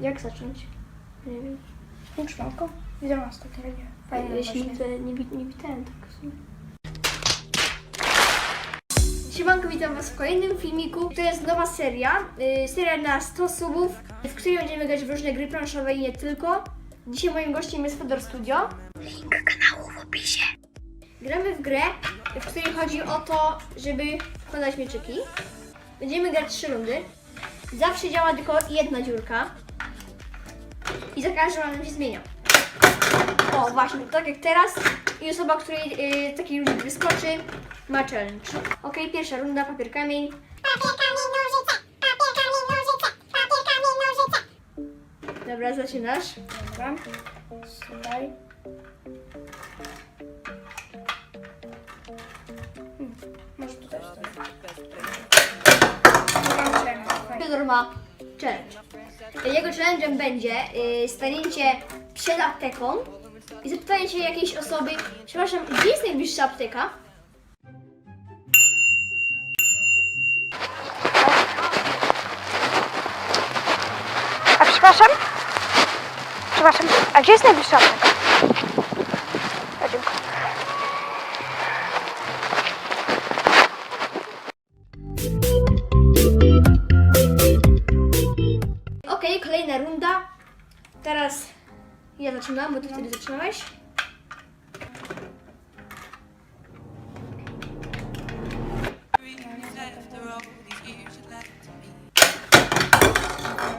Jak zacząć? Nie wiem. Uczonko? Widzę was tak nie Fajne Jeśli właśnie. nie, nie, wi- nie witałem tak w sumie. Siemanko, witam was w kolejnym filmiku. To jest nowa seria, yy, seria na 100 subów, w której będziemy grać w różne gry planszowe i nie tylko. Dzisiaj moim gościem jest Fedor Studio. Link kanału w opisie. Gramy w grę, w której chodzi o to, żeby wkładać mieczyki. Będziemy grać trzy rundy. Zawsze działa tylko jedna dziurka. I za każdym razem się zmienia. O, właśnie, tak jak teraz. I osoba, której y, taki luzik wyskoczy, ma challenge. Ok, pierwsza runda, papier, kamień. Papier, kamień, nożyce! Papier, kamień, nożyce! Papier, kamień, nożyce! Dobra, zaczynasz. Dobra. Słuchaj. Hmm, Może tutaj stoi. Mam challenge, fajnie. Fiodor ma challenge. Jego challenge'em będzie y, stanięcie przed apteką i zapytanie się jakiejś osoby, przepraszam, gdzie jest najbliższa apteka? A przepraszam? Przepraszam, a gdzie jest najbliższa apteka? Teraz ja zaczynam, bo ty wtedy zaczynałeś.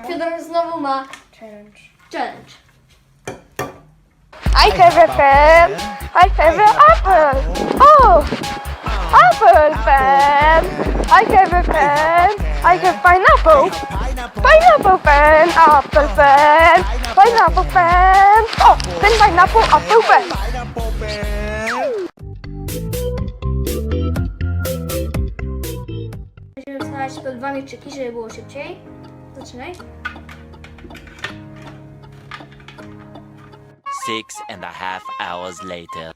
Fiodor znowu ma Challenge. challenge. I have a pen. I have an apple. Oh, apple pen. I have a pen. I have pineapple. Pineapple pen. Apple pen. Pineapple pen. Oh, pen, pineapple, apple pen. Będziemy wstawać po dwa mieczyki, żeby było szybciej. Zaczynaj. Six and a half hours later.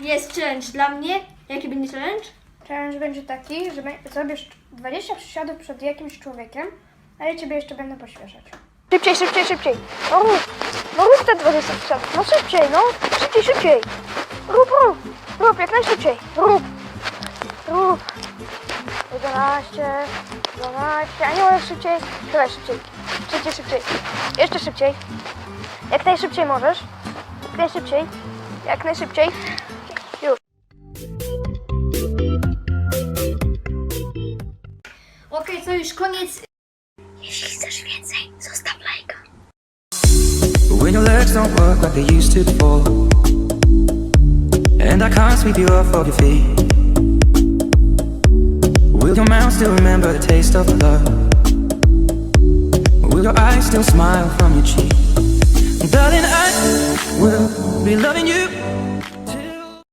Jest challenge dla mnie. Jaki będzie challenge? Challenge będzie taki, że zrobisz 20 przysiadów przed jakimś człowiekiem, a ja ciebie jeszcze będę pośpieszać. Szybciej, szybciej, szybciej. No rób, no rób te 20 przysiadów. No szybciej, no. Szybciej, szybciej. Rób, rób. Rób jak najszybciej. Rób. Rób. 11, 12, a nie możesz szybciej? Tyle szybciej. Szybciej, szybciej. Jeszcze szybciej. Jak najszybciej możesz. Jak najszybciej. Jak najszybciej. Okej, to już koniec. When your legs don't work like they used to before And I can't sweep you off of your feet Will your mouth still remember the taste of love? Will your eyes still smile from your cheek? Darling, I will be loving you